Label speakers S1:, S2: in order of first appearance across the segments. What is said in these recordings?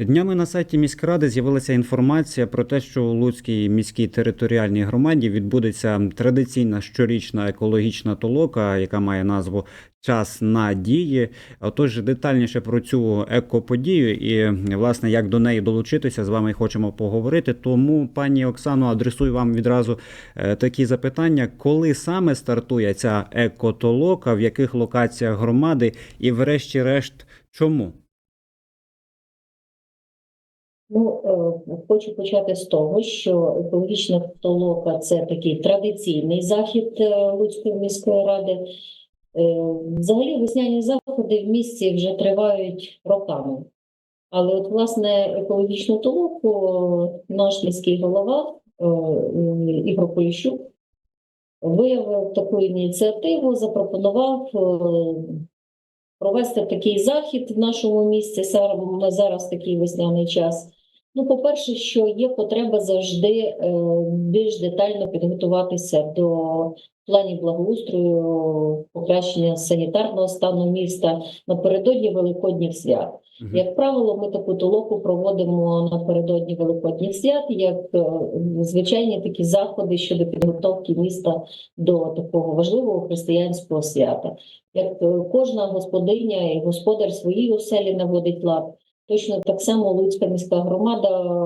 S1: Днями на сайті міськради з'явилася інформація про те, що у Луцькій міській територіальній громаді відбудеться традиційна щорічна екологічна толока, яка має назву Час надії. Отож, детальніше про цю екоподію і власне як до неї долучитися, з вами хочемо поговорити. Тому, пані Оксано, адресую вам відразу е, такі запитання: коли саме стартує ця екотолока, в яких локаціях громади, і, врешті-решт, чому?
S2: Ну, е, хочу почати з того, що екологічна толока це такий традиційний захід е, Луцької міської ради. Е, Взагалі, весняні заходи в місті вже тривають роками. Але от, власне, екологічну толоку наш міський голова Ігор Поліщук виявив таку ініціативу, запропонував провести такий захід в нашому саме зараз такий весняний час. Ну, по-перше, що є потреба завжди е, більш детально підготуватися до планів благоустрою, покращення санітарного стану міста напередодні Великодніх свят.
S1: Мгм.
S2: Як правило, ми таку толоку проводимо напередодні Великодніх свят, як е, звичайні такі заходи щодо підготовки міста до такого важливого християнського свята. Як е, кожна господиня і господар своїй оселі наводить лад, точно так само Луцька міська громада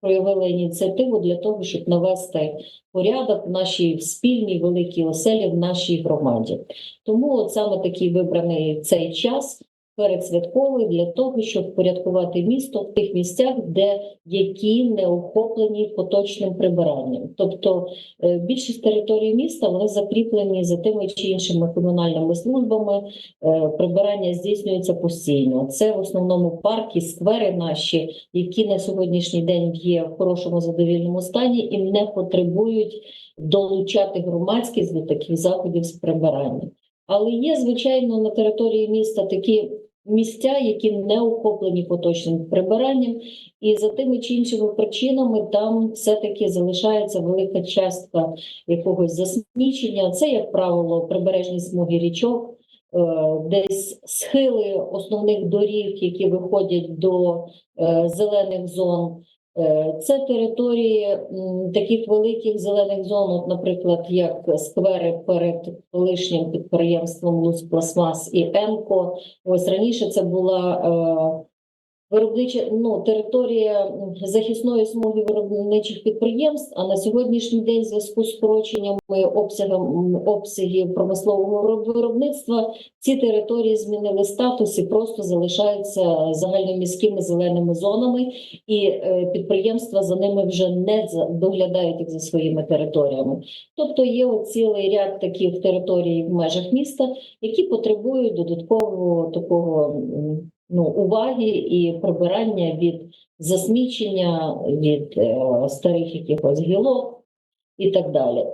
S2: проявила ініціативу для того, щоб навести порядок в нашій спільній великій оселі в нашій громаді. Тому от саме такий вибраний цей час передсвятковий для того, щоб впорядкувати місто в тих місцях, де які не охоплені поточним прибиранням. Тобто е, більшість території міста вони закріплені за тими чи іншими комунальними службами. Е, Прибирання здійснюється постійно. Це в основному парки, сквери наші, які на сьогоднішній день є в хорошому задовільному стані і не потребують долучати громадськість до таких заходів з прибирання. Але є, звичайно, на території міста такі місця, які не охоплені поточним прибиранням, і за тими чи іншими причинами там все-таки залишається велика частка якогось засмічення. Це, як правило, прибережні смуги річок, е, десь схили основних доріг, які виходять до е, зелених зон. Е, Це території таких великих зелених зон, наприклад, як сквери перед колишнім підприємством Луспластмас і Емко. Ось раніше це була е, виробнича ну, територія захисної смуги виробничих підприємств. А на сьогоднішній день, в зв'язку з скороченнями обсягом обсягів промислового виробництва, ці території змінили статус і просто залишаються загальноміськими зеленими зонами і е, підприємства за ними вже не доглядають їх за своїми територіями. Тобто є цілий ряд таких територій в межах міста, які потребують додаткового такого ну, уваги і прибирання від засмічення, від е, старих якихось гілок і так далі.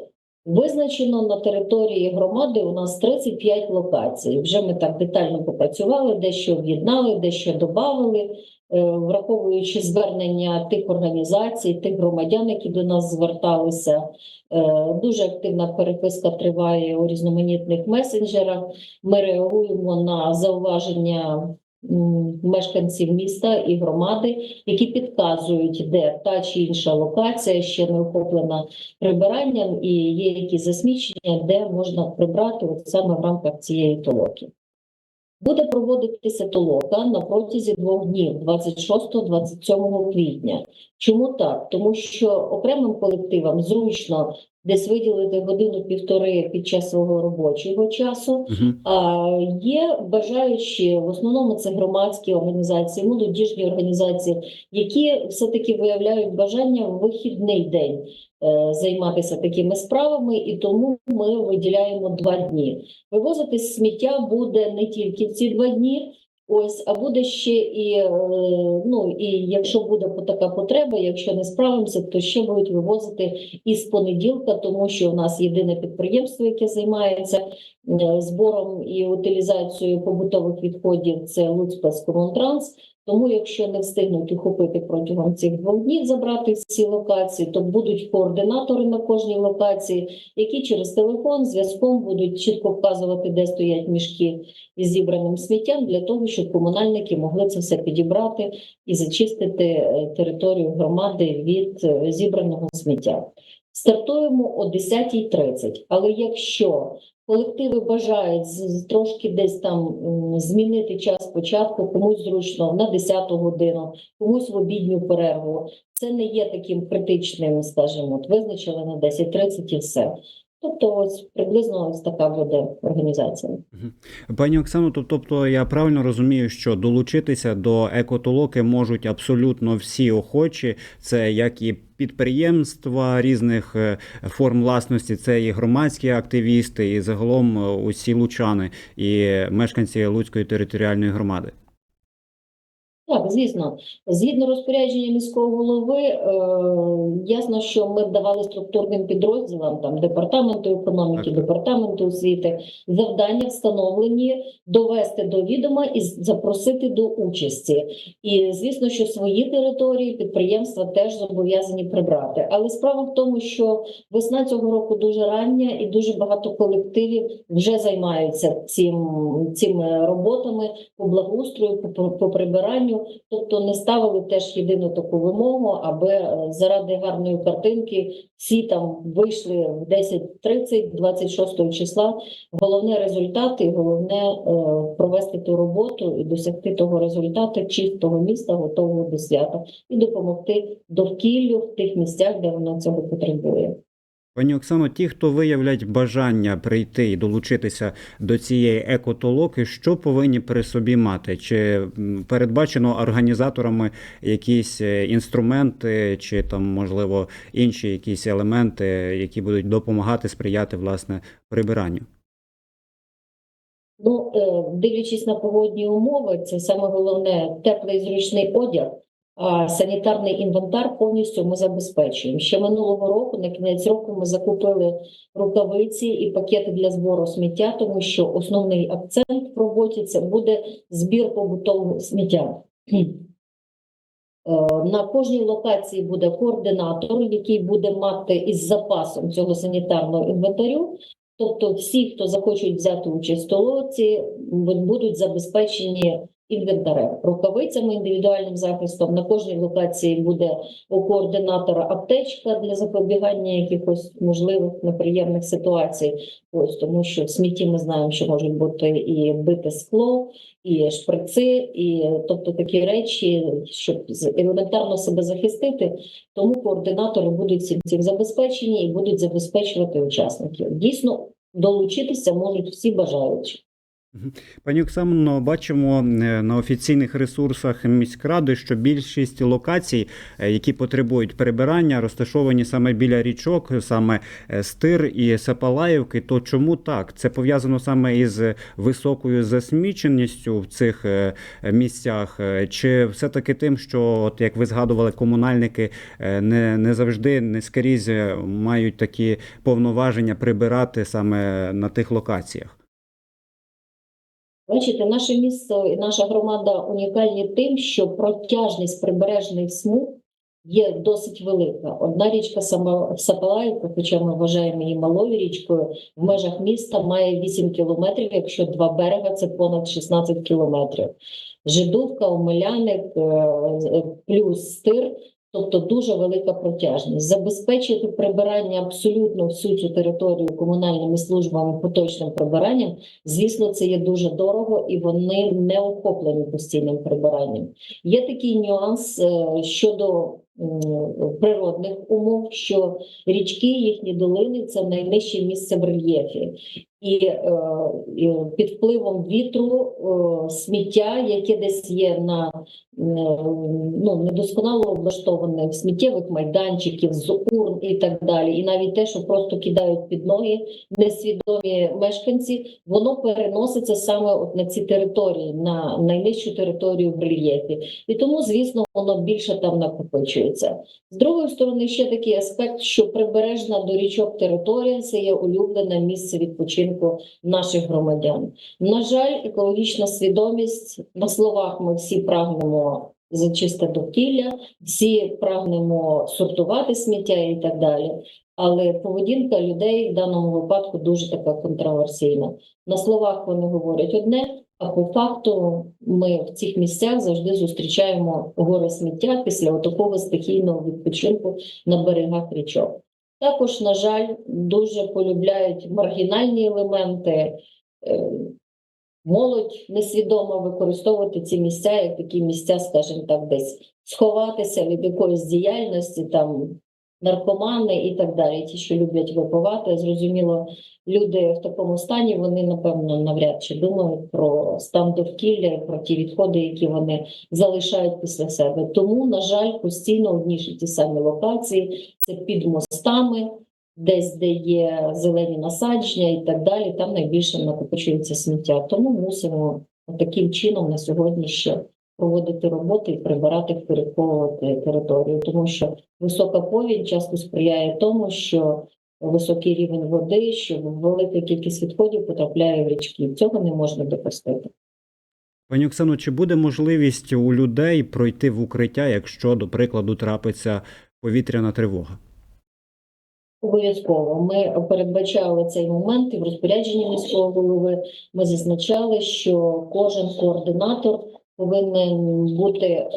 S2: Визначено на території громади у нас 35 локацій. Вже ми так детально попрацювали, дещо об'єднали, дещо додали, е, враховуючи звернення тих організацій, тих громадян, які до нас зверталися. Е, Дуже активна переписка триває у різноманітних месенджерах. Ми реагуємо на зауваження мешканців міста і громади, які підказують, де та чи інша локація ще не охоплена прибиранням, і є якісь засмічення, де можна прибрати от саме в рамках цієї толоки. Буде проводитися толока на протязі двох днів 26-27 квітня. Чому так? Тому що окремим колективам зручно десь виділити годину-півтори під час свого робочого часу,
S1: Мгм.
S2: а є бажаючі, в основному це громадські організації, молодіжні організації, які все-таки виявляють бажання в вихідний день е, займатися такими справами, і тому ми виділяємо два дні. Вивозити сміття буде не тільки в ці два дні. Ось, а буде ще і е, ну і якщо буде така потреба, якщо не справимося, то ще будуть вивозити із понеділка, тому що у нас єдине підприємство, яке займається е, збором і утилізацією побутових відходів, це Луцька Луцькласкомунтранс. Тому, якщо не встигнуть охопити протягом цих двох днів забрати всі локації, то будуть координатори на кожній локації, які через телефон зв'язком будуть чітко вказувати, де стоять мішки із зібраним сміттям, для того, щоб комунальники могли це все підібрати і зачистити е, територію громади від е, зібраного сміття. Стартуємо о 10.30, але якщо колективи бажають трошки десь там змінити час початку, комусь зручно на 10 годину, комусь в обідню перерву, це не є таким критичним, скажімо, от визначили на 10.30 і все. Тобто, ось приблизно ось така буде організація.
S1: Пані Оксано, то- тобто я правильно розумію, що долучитися до екотолоки можуть абсолютно всі охочі. Це як і підприємства різних е, форм власності, це і громадські активісти, і загалом е, усі лучани і мешканці Луцької територіальної громади.
S2: Так, звісно, згідно розпорядження міського голови, е, ясно, що ми давали структурним підрозділам там департаменту економіки,
S1: Так.
S2: департаменту освіти завдання встановлені довести до відома і запросити до участі. І звісно, що свої території підприємства теж зобов'язані прибрати. Але справа в тому, що весна цього року дуже рання, і дуже багато колективів вже займаються цим цими роботами по благоустрою, по, по, по прибиранню. Тобто не ставили теж єдину таку вимогу, аби е, заради гарної картинки всі там вийшли в 10.30, 26 числа. Головне результат і головне е, провести ту роботу і досягти того результату чистого міста, готового до свята, і допомогти довкіллю в тих місцях, де воно цього потребує.
S1: Пані Оксано, ті, хто виявлять бажання прийти і долучитися до цієї екотолоки, що повинні при собі мати? Чи передбачено організаторами якісь е, інструменти, чи там можливо інші якісь елементи, які будуть допомагати сприяти власне прибиранню?
S2: Ну, е, дивлячись на погодні умови, це саме головне теплий зручний одяг. Санітарний інвентар повністю ми забезпечуємо. Ще минулого року, на кінець року, ми закупили рукавиці і пакети для збору сміття, тому що основний акцент в роботі це буде збір побутового сміття. Е, На кожній локації буде координатор, який буде мати із запасом цього санітарного інвентарю. Тобто, всі, хто захочуть взяти участь в толоці, будуть забезпечені інвентарем, рукавицями, індивідуальним захистом. На кожній локації буде у координатора аптечка для запобігання якихось можливих неприємних ситуацій. Ось тому, що в смітті ми знаємо, що можуть бути і бите скло, і шприци, і тобто такі речі, щоб елементарно себе захистити. Тому координатори будуть цим забезпечені і будуть забезпечувати учасників. Дійсно, долучитися можуть всі бажаючі.
S1: Пані Оксано, бачимо е, на офіційних ресурсах міськради, що більшість локацій, е, які потребують прибирання, розташовані саме біля річок, саме е, Стир і Сапалаївки. То чому так? Це пов'язано саме із високою засміченістю в цих місцях, чи все-таки тим, що, от як ви згадували, комунальники не, не завжди, не скрізь мають такі повноваження прибирати саме на тих локаціях?
S2: Бачите, наше місто і наша громада унікальні тим, що протяжність прибережних смуг є досить велика. Одна річка Сапалаївка, хоча ми вважаємо її малою річкою, в межах міста має 8 кілометрів, якщо два берега це понад 16 кілометрів. Жидовка, Омеляник, е, е, плюс стир. Тобто дуже велика протяжність. Забезпечити прибирання абсолютно всю цю територію комунальними службами поточним прибиранням Звісно, це є дуже дорого і вони не охоплені постійним прибиранням. Є такий нюанс е, щодо природних умов, що річки, їхні долини це найнижче місце в рельєфі. І, е, і під впливом вітру е, сміття, яке десь є на ну, недосконало облаштованих сміттєвих майданчиків, з урн і так далі, і навіть те, що просто кидають під ноги несвідомі мешканці, воно переноситься саме от на ці території, на найнижчу територію в рельєфі. І тому, звісно, воно більше там накопичується. З другої сторони, ще такий аспект, що прибережна до річок територія це є улюблене місце відпочинку відпочинку наших громадян. На жаль, екологічна свідомість на словах ми всі прагнемо за довкілля, всі прагнемо сортувати сміття і так далі. Але поведінка людей в даному випадку дуже така контроверсійна. На словах вони говорять одне, а по факту ми в цих місцях завжди зустрічаємо гори сміття після такого стихійного відпочинку на берегах річок. Також, на жаль, дуже полюбляють маргінальні елементи. е, Молодь несвідомо використовувати ці місця як такі місця, скажімо так, десь сховатися від якоїсь діяльності, там наркомани і так далі. Ті, що люблять випивати, зрозуміло, люди в такому стані вони напевно навряд чи думають про стан довкілля, про ті відходи, які вони залишають після себе. Тому, на жаль, постійно одні ж ті самі локації це під мостами, десь де є зелені насадження і так далі. Там найбільше накопичується сміття. Тому мусимо таким чином на сьогодні ще проводити роботи і прибирати, впорядковувати територію, тому що висока повінь часто сприяє тому, що високий рівень води, що велика кількість відходів потрапляє в річки. Цього не можна допустити.
S1: Пані Оксано, чи буде можливість у людей пройти в укриття, якщо, до прикладу, трапиться повітряна тривога?
S2: Обов'язково ми передбачали цей момент і в розпорядженні міського голови. Ми зазначали, що кожен координатор повинен бути е,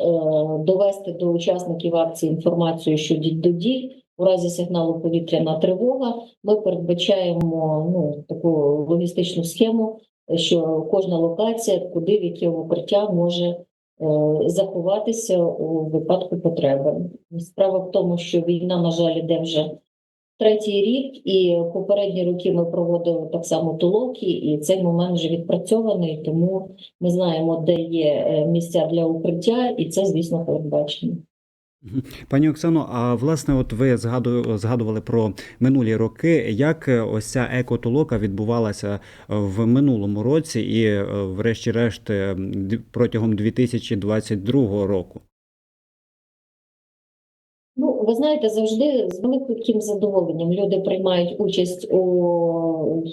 S2: довести до учасників акції інформацію щодо до дій. У разі сигналу повітряна тривога ми передбачаємо ну таку логістичну схему, що кожна локація, куди в яке укриття може е, заховатися у випадку потреби. Справа в тому, що війна, на жаль, іде вже третій рік, і попередні роки ми проводили так само толоки, і цей момент вже відпрацьований, тому ми знаємо, де є е, місця для укриття, і це, звісно, передбачено.
S1: Пані Оксано, а власне, от ви згадували про минулі роки. Як е, ось ця екотолока відбувалася е, в минулому році і, врешті-решт, протягом 2022 року?
S2: Ви знаєте, завжди з великим задоволенням люди приймають участь у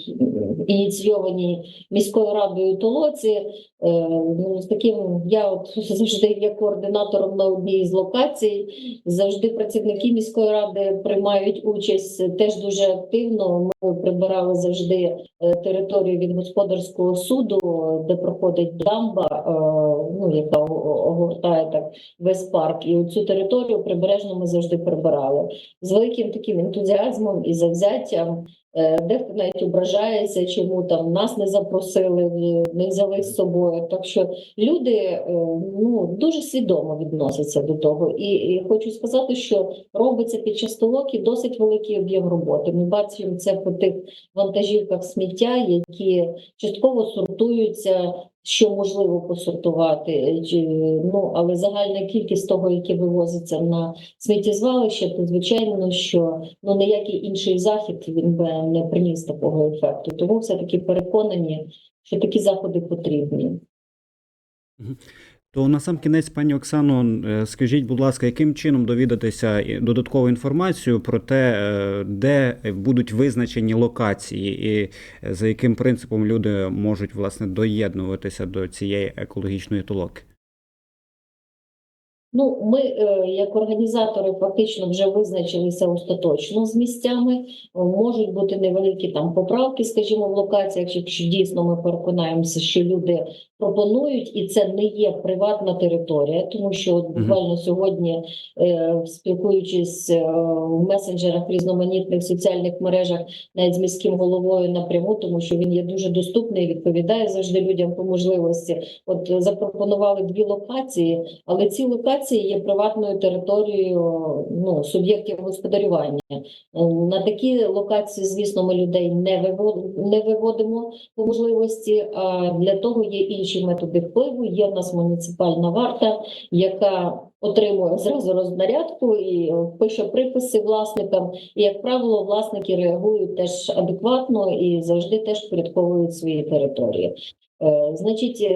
S2: ініційованій міською радою толоці. Е, Ну, з таким я от завжди є координатором на одній з локацій. Завжди працівники міської ради приймають участь теж дуже активно. Ми прибирали завжди е, територію від господарського суду, де проходить дамба, е, ну яка огортає так весь парк. І цю територію прибережно ми завжди прибирали з великим таким ентузіазмом і завзяттям. Е, Дехто навіть ображається, чому там нас не запросили, ні- не взяли з собою. Так що люди е, ну дуже свідомо відносяться до того. І, і хочу сказати, що робиться під час толоки досить великий об'єм роботи. Ми бачимо це по тих вантажівках сміття, які частково сортуються. Що можливо посортувати, е, ну але загальна кількість того, яке вивозиться на сміттєзвалище, то звичайно, що ну ніякий інший захід він би не приніс такого ефекту. Тому все таки переконані, що такі заходи потрібні.
S1: То на сам кінець, пані Оксано, е, скажіть, будь ласка, яким чином довідатися і- додаткову інформацію про те, е, де будуть визначені локації, і е, за яким принципом люди можуть власне доєднуватися до цієї екологічної толоки?
S2: Ну, ми, е, як організатори, фактично вже визначилися остаточно з місцями. Можуть бути невеликі там поправки, скажімо, в локаціях, якщо дійсно ми переконаємося, що люди пропонують, і це не є приватна територія, тому що от буквально сьогодні, е, спілкуючись е, в месенджерах, різноманітних соціальних мережах, навіть з міським головою напряму, тому що він є дуже доступний, відповідає завжди людям по можливості. От запропонували дві локації, але ці локації є приватною територією ну, суб'єктів господарювання. Е, На такі локації, звісно, ми людей не виводимо, по можливості. А для того є інші методи впливу. Є в нас муніципальна варта, яка отримує зразу рознарядку і е, пише приписи власникам. І, як правило, власники реагують теж адекватно і завжди теж впорядковують свої території. Е, Значить,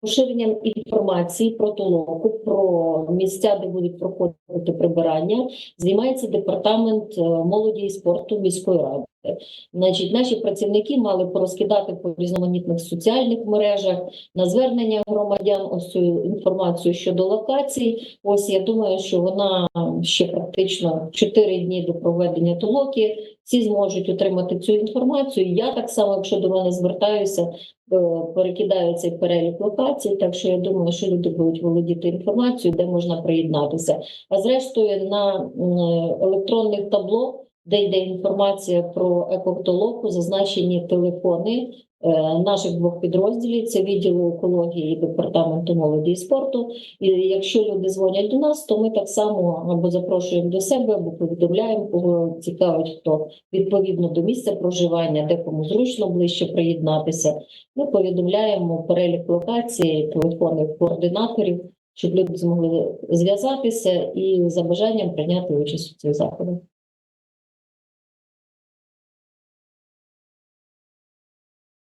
S2: поширенням інформації про толоку, про місця, де будуть проходити прибирання, займається департамент е, молоді і спорту міської ради. Значить, наші працівники мали порозкидати по різноманітних соціальних мережах на звернення громадян ось цю інформацію щодо локацій. Ось я думаю, що вона ще практично 4 дні до проведення толоки. Всі зможуть отримати цю інформацію. Я так само, якщо до мене звертаюся, е, перекидаю цей перелік локацій. Так що я думаю, що люди будуть володіти інформацією, де можна приєднатися. А зрештою, на електронних табло, де йде інформація про екотолоку, зазначені телефони е, наших двох підрозділів: це відділу екології і департаменту молоді і спорту. І якщо люди дзвонять до нас, то ми так само або запрошуємо до себе, або повідомляємо, кого цікавить, хто відповідно до місця проживання, де кому зручно ближче приєднатися. Ми повідомляємо перелік локацій, телефонних координаторів, щоб люди змогли зв'язатися і за бажанням прийняти участь у цих заходах.